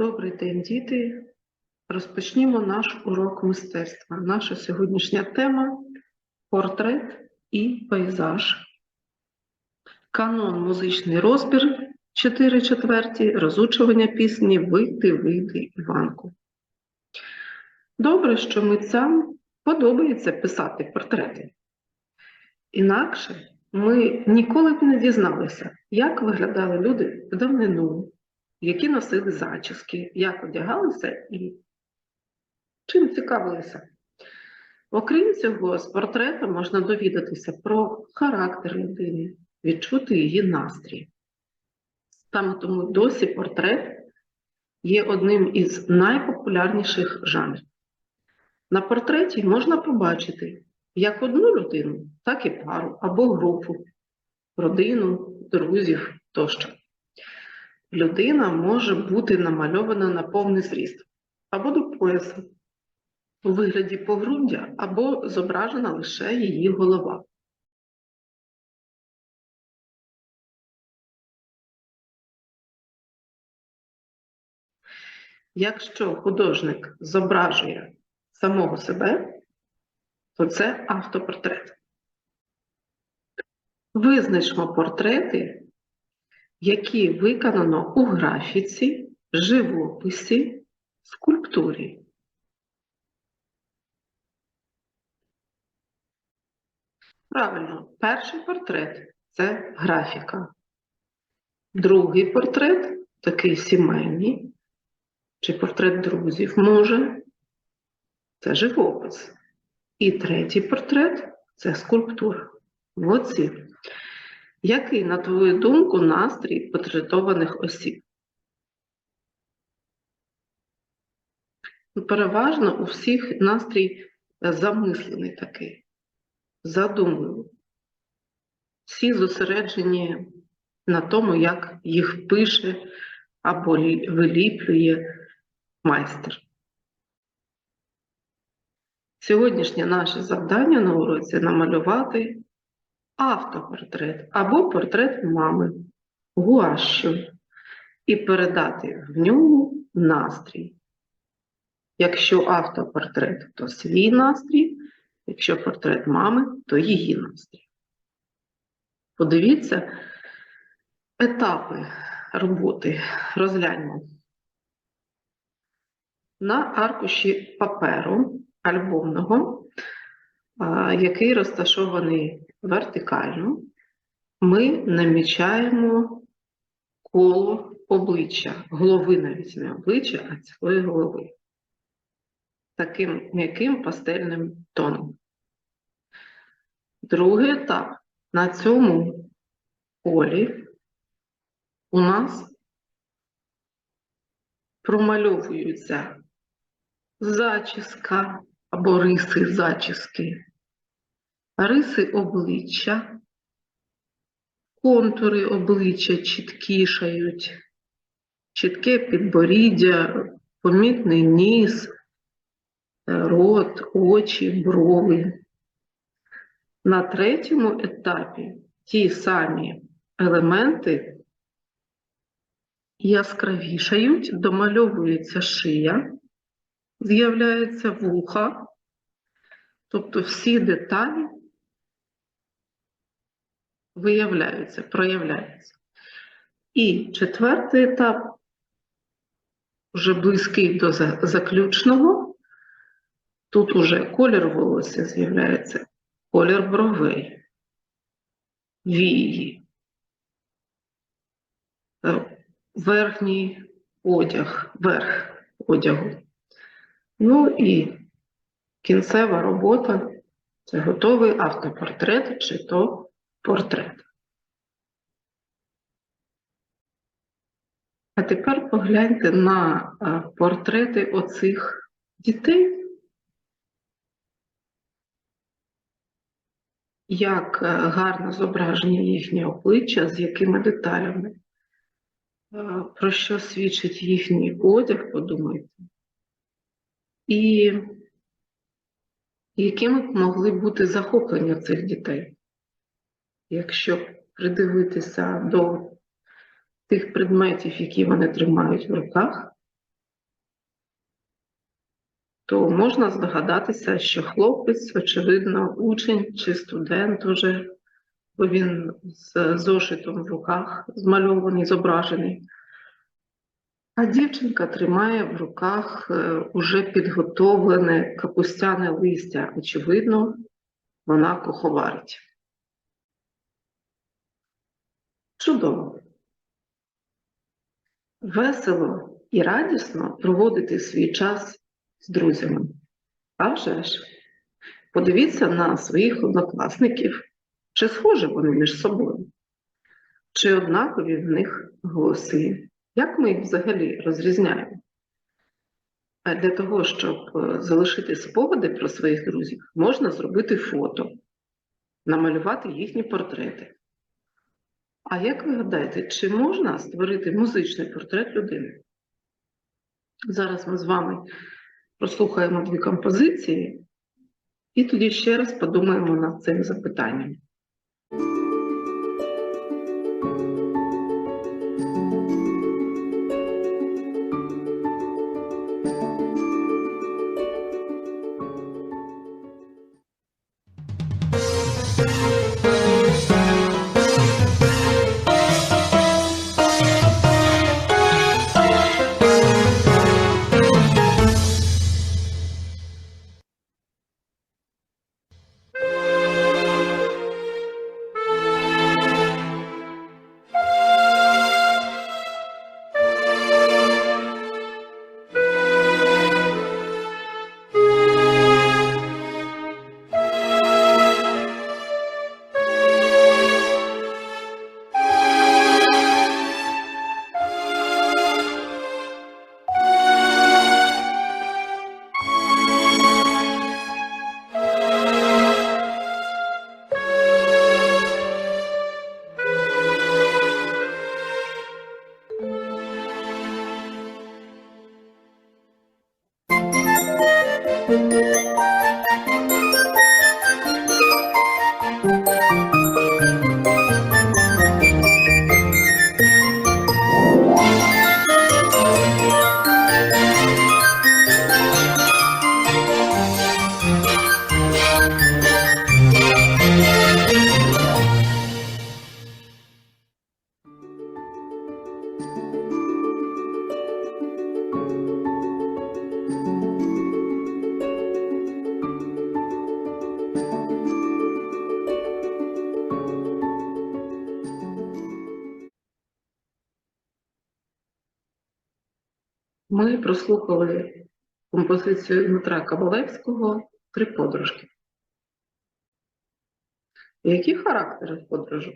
Добрий день, діти. Розпочнімо наш урок мистецтва. Наша сьогоднішня тема портрет і пейзаж. Канон музичний розбір 4 четверті, розучування пісні Вийди, вийди, Іванку. Добре, що митцям подобається писати портрети. Інакше ми ніколи б не дізналися, як виглядали люди в давнину, які носили зачіски, як одягалися і чим цікавилися. Окрім цього, з портрета можна довідатися про характер людини, відчути її настрій. Саме тому досі портрет є одним із найпопулярніших жанрів. На портреті можна побачити як одну людину, так і пару або групу, родину, друзів тощо людина може бути намальована на повний зріст або до пояса, у вигляді погруддя, або зображена лише її голова. Якщо художник зображує самого себе, то це автопортрет. Визначмо портрети які виконано у графіці, живописі, скульптурі. Правильно, перший портрет це графіка. Другий портрет такий сімейний, чи портрет друзів може, це живопис. І третій портрет це скульптура. Молодці. Який, на твою думку, настрій портретованих осіб? Переважно у всіх настрій замислений такий, задумливий. Всі зосереджені на тому, як їх пише або виліплює майстер. Сьогоднішнє наше завдання на уроці намалювати автопортрет або портрет мами гуашю і передати в ньому настрій. Якщо автопортрет, то свій настрій, якщо портрет мами, то її настрій. Подивіться етапи роботи. Розгляньмо. На аркуші паперу альбомного, який розташований вертикально, ми намічаємо коло обличчя, голови навіть не обличчя, а цілої голови. Таким м'яким пастельним тоном. Другий етап. На цьому полі у нас промальовуються зачіска або риси зачіски риси обличчя, контури обличчя чіткішають, чітке підборіддя, помітний ніс, рот, очі, брови. На третьому етапі ті самі елементи яскравішають, домальовується шия, з'являється вуха, тобто всі деталі виявляються, проявляються. І четвертий етап, вже близький до заключного, тут уже колір волосся з'являється, колір бровей, вії, е, верхній одяг, верх одягу. Ну і кінцева робота це готовий автопортрет чи то портрет. А тепер погляньте на портрети оцих дітей, як гарно зображення їхнє обличчя, з якими деталями, про що свідчить їхній одяг, подумайте. І якими б могли бути захоплення цих дітей якщо придивитися до тих предметів, які вони тримають в руках, то можна здогадатися, що хлопець, очевидно, учень чи студент уже, бо він з зошитом в руках змальований, зображений. А дівчинка тримає в руках е, уже підготовлене капустяне листя. Очевидно, вона куховарить. Чудово. Весело і радісно проводити свій час з друзями. А вже ж, подивіться на своїх однокласників, чи схожі вони між собою, чи однакові в них голоси. Як ми їх взагалі розрізняємо? А для того, щоб е, залишити спогади про своїх друзів, можна зробити фото, намалювати їхні портрети. А як ви гадаєте, чи можна створити музичний портрет людини? Зараз ми з вами прослухаємо дві композиції і тоді ще раз подумаємо над цим запитанням. Ми прослухали композицію Дмитра Кабалевського Три подружки. Які характери подружок?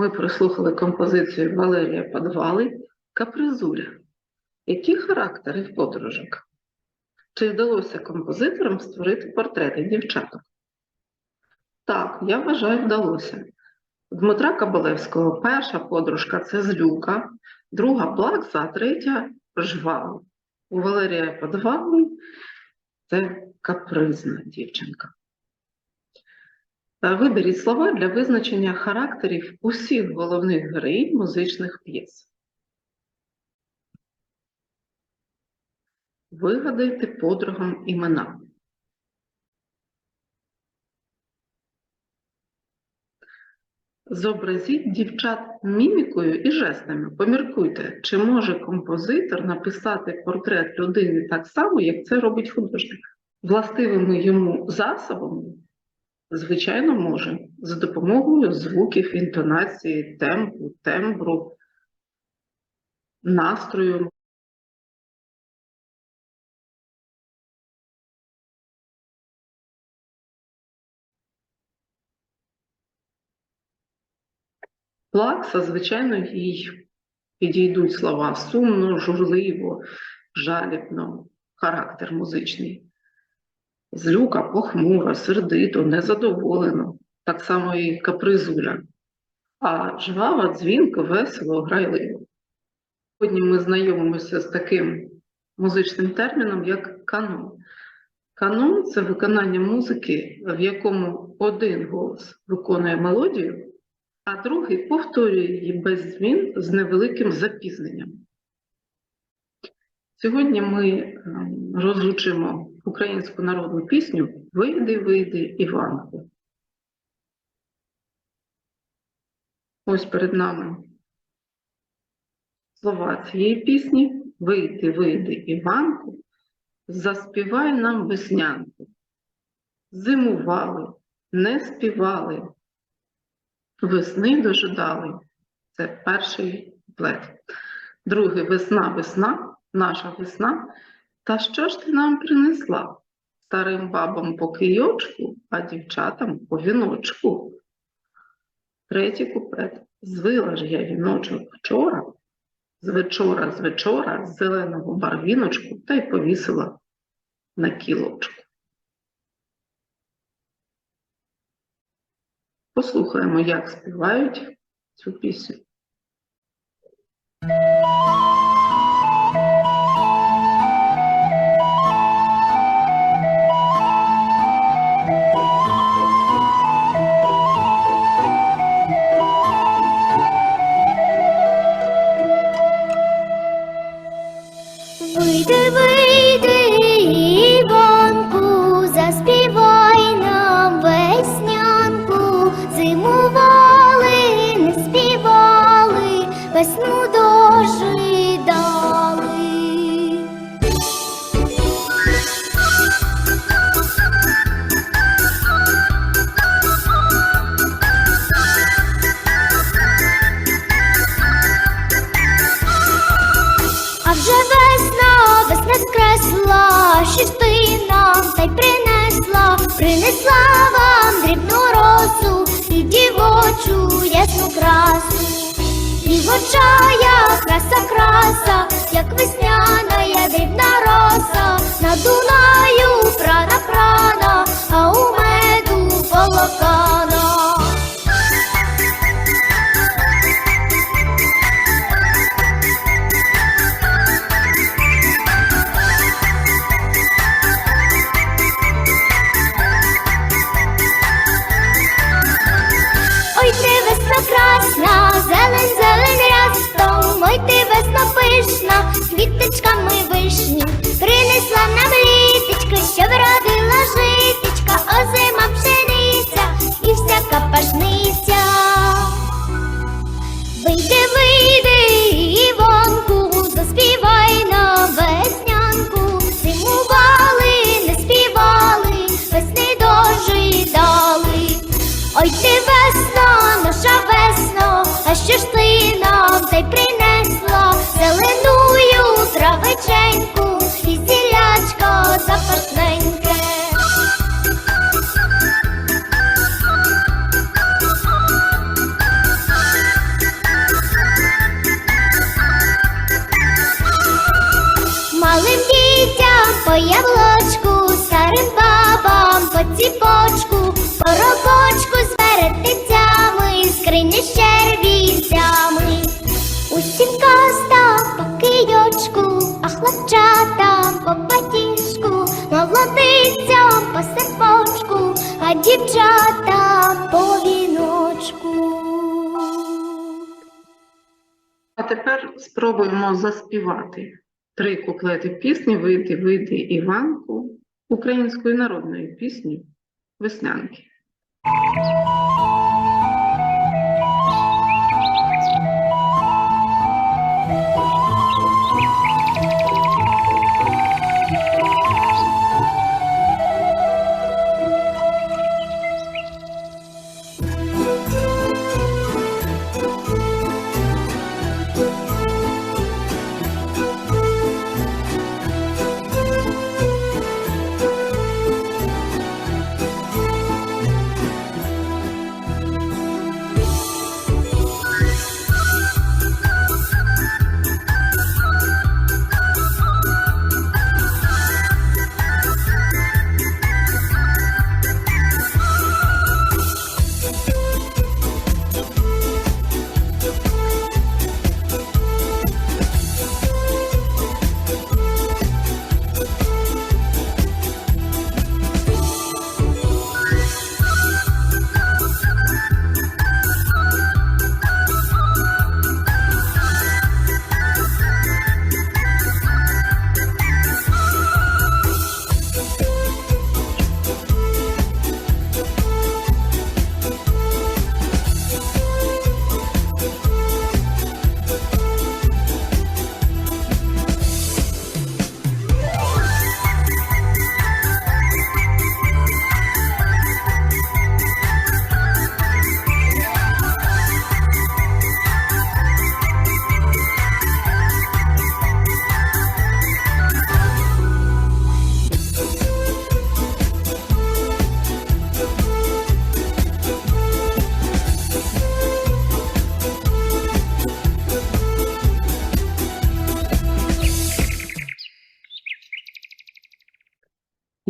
Ми прослухали композицію Валерія Подвали Капризуля. Які характери в подружок? Чи вдалося композиторам створити портрети дівчаток? Так, я вважаю, вдалося. Дмитра Кабалевського перша подружка це злюка, друга плакса, а третя жвава. У Валерія Подвали це капризна дівчинка. Виберіть слова для визначення характерів усіх головних героїнь музичних п'єс. Вигадайте подругам імена. Зобразіть дівчат мімікою і жестами. Поміркуйте, чи може композитор написати портрет людини так само, як це робить художник. властивими йому засобами, звичайно, може за допомогою звуків, інтонації, темпу, тембру, настрою. Плакса, звичайно, їй підійдуть слова сумно, журливо, жалібно, характер музичний. Злюка похмура, сердито, незадоволено, так само і капризуля. А жвава, дзвінко, весело, грайливо. Сьогодні ми знайомимося з таким музичним терміном, як канон. Канон це виконання музики, в якому один голос виконує мелодію, а другий повторює її без змін з невеликим запізненням. Сьогодні ми ем, розучимо українську народну пісню Вийди, вийди, Іванку. Ось перед нами слова цієї пісні Вийди, вийди, Іванку, заспівай нам веснянку. Зимували, не співали, весни дожидали. Це перший куплет. Другий весна, весна, наша весна. Та що ж ти нам принесла? Старим бабам по кийочку, а дівчатам по віночку. Третій куплет. Звила ж я віночок вчора, з вечора, з вечора, з зеленого барвіночку та й повісила на кілочку. Послухаємо, як співають цю пісню. Вийди, вийди, Іванку, заспівай нам веснянку, зимували, не співали, весну Дівочая краса, краса, як весняна я дрібна роса, на Дунаю прана прана, а у ти весно, наша весно, а що ж ти нам та й принесла зеленую травиченьку і зілячко запашненьке. Малим дітям по яблочку, старим бабам по ціпочку, по рогочку з веретицями, скрині з червінцями. Усім казта по кийочку, а хлопчатам по батіжку, молодицям по серпочку, а дівчатам по віночку. А тепер спробуємо заспівати три куплети пісні Вийди, вийди, Іванку української народної пісні Веснянки.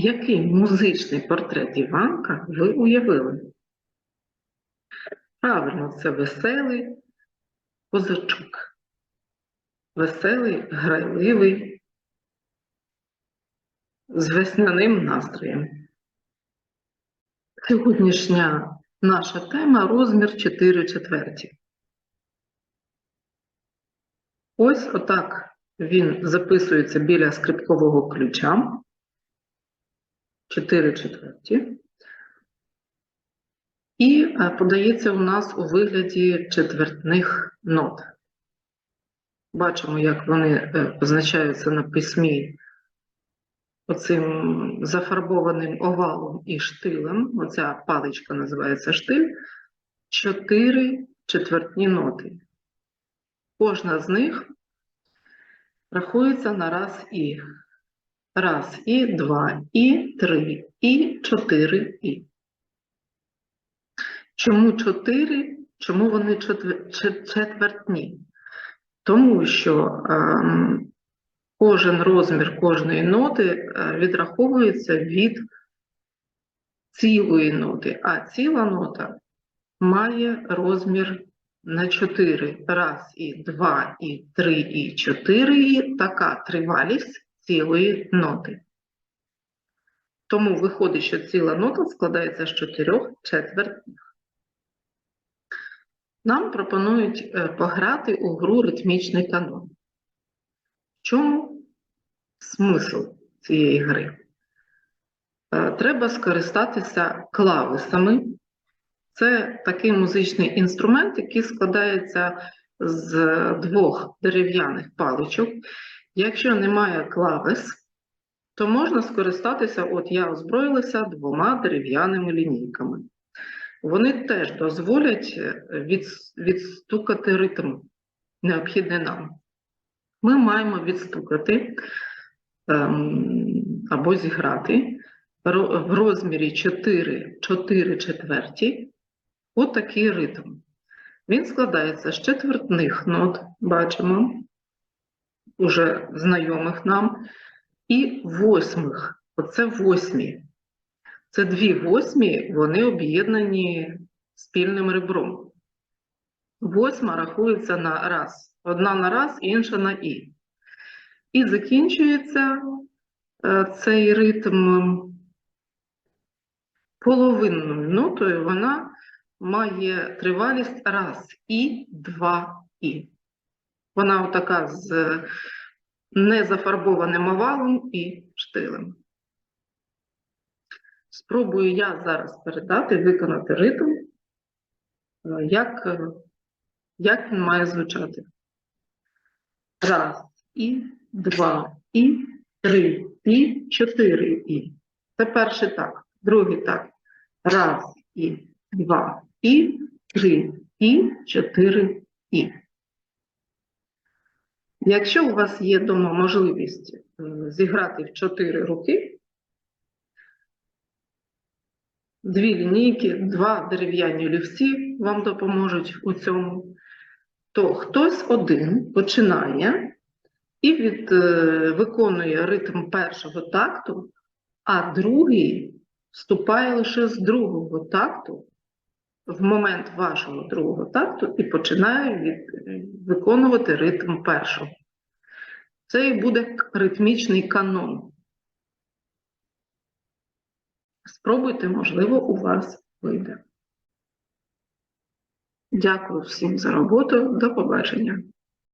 Який музичний портрет Іванка ви уявили? Правильно, це веселий козачок. Веселий, грайливий, з весняним настроєм. Сьогоднішня наша тема розмір 4 четверті. Ось отак він записується біля скрипкового ключа. 4 четверті. І е, подається у нас у вигляді четвертних нот. Бачимо, як вони е, позначаються на письмі оцим зафарбованим овалом і штилем. Оця паличка називається штиль. Чотири четвертні ноти. Кожна з них рахується на раз і. Раз і два, і три, і чотири і. Чому чотири? Чому вони четвертні? Тому що ем, кожен розмір кожної ноти е, відраховується від цілої ноти, а ціла нота має розмір на 4. Раз, і два, і три, і чотири. І така тривалість цілої ноти. Тому виходить, що ціла нота складається з чотирьох четвертних. Нам пропонують е, пограти у гру ритмічний канон. В чому смисл цієї гри? Е, Треба скористатися клавесами. Це такий музичний інструмент, який складається з двох дерев'яних паличок. Якщо немає клавес, то можна скористатися, от я озброїлася двома дерев'яними лінійками. Вони теж дозволять е, від- відстукати ритм, необхідний нам. Ми маємо відстукати ем, або зіграти в розмірі 4, 4 четверті отакий ритм. Він складається з четвертних нот, бачимо, уже знайомих нам, і восьмих. Оце восьмі. Це дві восьмі, вони об'єднані спільним ребром. Восьма рахується на раз. Одна на раз, інша на і. І закінчується е, цей ритм половинною нотою, вона має тривалість раз і, два і. Вона отака з незафарбованим овалом і штилем. Спробую я зараз передати, виконати ритм, е, як, е, як він має звучати. Раз, і, два, і, три, і, чотири, і. Це перший так, другий так. Раз, і, два, і, три, і, чотири, і. Якщо у вас є вдома можливість е, зіграти в чотири руки, дві лінійки, два дерев'яні олівці вам допоможуть у цьому, то хтось один починає і від, е, виконує ритм першого такту, а другий вступає лише з другого такту в момент вашого другого такту і починає від, е, виконувати ритм першого. Це і буде ритмічний канон. Спробуйте, можливо, у вас вийде. Дякую всім за роботу. До побачення.